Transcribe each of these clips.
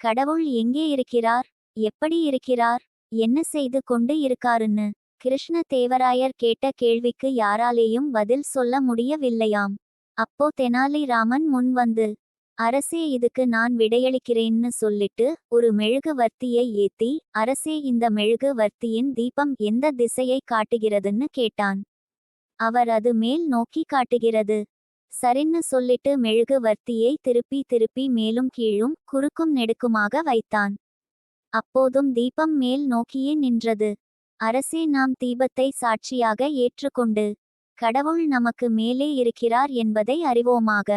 கடவுள் எங்கே இருக்கிறார்? எப்படி இருக்கிறார்? என்ன செய்து கொண்டு இருக்காருன்னு? கிருஷ்ண தேவராயர் கேட்ட கேள்விக்கு யாராலேயும் பதில் சொல்ல முடியவில்லையாம். அப்போ தெனாலிராமன் முன் வந்து அரசே இதுக்கு நான் விடையளிக்கிறேன்னு சொல்லிட்டு ஒரு மெழுகு வர்த்தியை ஏத்தி அரசே இந்த மெழுகு வர்த்தியின் தீபம் எந்த திசையை காட்டுகிறதுன்னு கேட்டான். அவர் அது மேல் நோக்கி காட்டுகிறது. சரின்னு சொல்லிட்டு மெழுகு வர்த்தியை திருப்பி திருப்பி மேலும் கீழும் குறுக்கும் நெடுக்குமாக வைத்தான். அப்போதும் தீபம் மேல் நோக்கியே நின்றது. அரசே நாம் தீபத்தை சாட்சியாக ஏற்றுக்கொண்டு கடவுள் நமக்கு மேலே இருக்கிறார் என்பதை அறிவோமாக.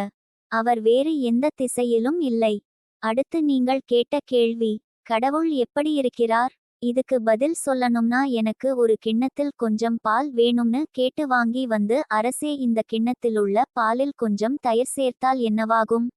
அவர் வேறு எந்த திசையிலும் இல்லை. அடுத்து நீங்கள் கேட்ட கேள்வி கடவுள் எப்படி இருக்கிறார்? இதுக்கு பதில் சொல்லணும்னா எனக்கு ஒரு கிண்ணத்தில் கொஞ்சம் பால் வேணும்னு கேட்டு வாங்கி வந்து அரசே இந்த கிண்ணத்திலுள்ள பாலில் கொஞ்சம் தயிர் சேர்த்தால் என்னவாகும்?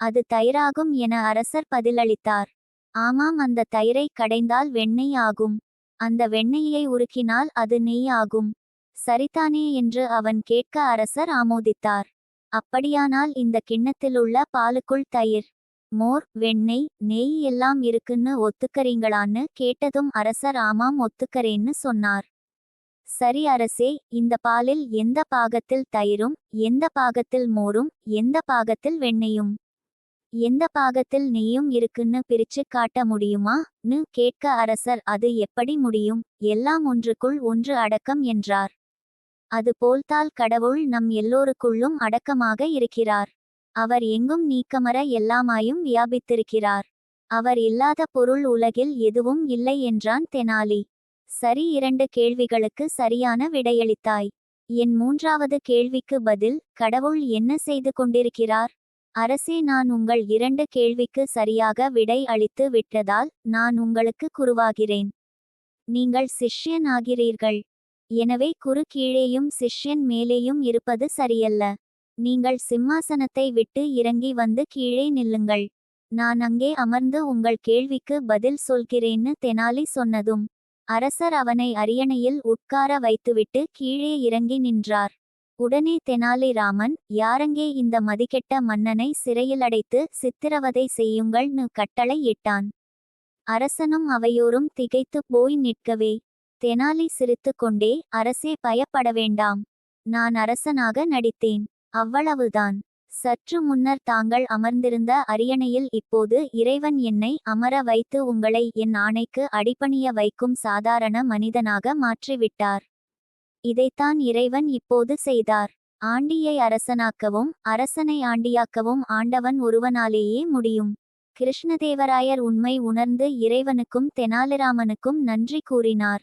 அது தயிராகும் என அரசர் பதிலளித்தார். ஆமாம் அந்த தயிரை கடைந்தால் வெண்ணெய் ஆகும். அந்த வெண்ணெயை உருக்கினால் அது நெய் ஆகும். சரிதானே என்று அவன் கேட்க அரசர் ஆமோதித்தார். அப்படியானால் இந்த கிண்ணத்திலுள்ள பாலுக்குள் தயிர் மோர் வெண்ணெய் நெய் எல்லாம் இருக்குன்னு ஒத்துக்கறீங்களான்னு கேட்டதும் அரசர் ஆமாம் ஒத்துக்கறேன்னு சொன்னார். சரி அரசே இந்த பாலில் எந்த பாகத்தில் தயிரும் எந்த பாகத்தில் மோரும் எந்த பாகத்தில் வெண்ணெயும்? எந்த பாகத்தில் நெய்யும் இருக்குன்னு பிரிச்சு காட்ட முடியுமா? னு கேட்க அரசர் அது எப்படி முடியும்? எல்லாம் ஒன்றுக்குள் ஒன்று அடக்கம் என்றார். அது போல்தால் கடவுள் நம் எல்லோருக்குள்ளும் அடக்கமாக இருக்கிறார். அவர் எங்கும் நீக்கமர எல்லாமாயும் வியாபித்திருக்கிறார். அவர் இல்லாத பொருள் உலகில் எதுவும் இல்லை என்றான் தெனாலி. சரி இரண்டு கேள்விகளுக்கு சரியான விடையளித்தாய். என் மூன்றாவது கேள்விக்கு பதில் கடவுள் என்ன செய்து கொண்டிருக்கிறார்? அரசே நான் உங்கள் இரண்டு கேள்விக்கு சரியாக விடை அளித்து விட்டதால் நான் உங்களுக்கு குருவாகிறேன். நீங்கள் சிஷ்யன் ஆகிறீர்கள் எனவே குரு கீழேயும் சிஷ்யன் மேலேயும் இருப்பது சரியல்ல. நீங்கள் சிம்மாசனத்தை விட்டு இறங்கி வந்து கீழே நில்லுங்கள். நான் அங்கே அமர்ந்து உங்கள் கேள்விக்கு பதில் சொல்கிறேன்னு தெனாலி சொன்னதும் அரசர் அவனை அரியணையில் உட்கார வைத்துவிட்டு கீழே இறங்கி நின்றார். உடனே தெனாலிராமன் யாரங்கே இந்த மதிக்கெட்ட மன்னனை சிறையில் அடைத்து சித்திரவதை செய்யுங்கள்னு கட்டளை இட்டான். அரசனும் அவையோரும் திகைத்துப் போய் நிற்கவே தெனாலி சிரித்துக்கொண்டே அரசே பயப்பட வேண்டாம். நான் அரசனாக நடித்தேன். அவ்வளவுதான். சற்று முன்னர் தாங்கள் அமர்ந்திருந்த அரியணையில் இப்போது இறைவன் என்னை அமர வைத்து உங்களை என் ஆணைக்கு அடிபணிய வைக்கும் சாதாரண மனிதனாக மாற்றிவிட்டார். இதைத்தான் இறைவன் இப்போது செய்தார். ஆண்டியை அரசனாக்கவும் அரசனை ஆண்டியாக்கவும் ஆண்டவன் ஒருவனாலேயே முடியும். கிருஷ்ணதேவராயர் உண்மை உணர்ந்து இறைவனுக்கும் தெனாலிராமனுக்கும் நன்றி கூறினார்.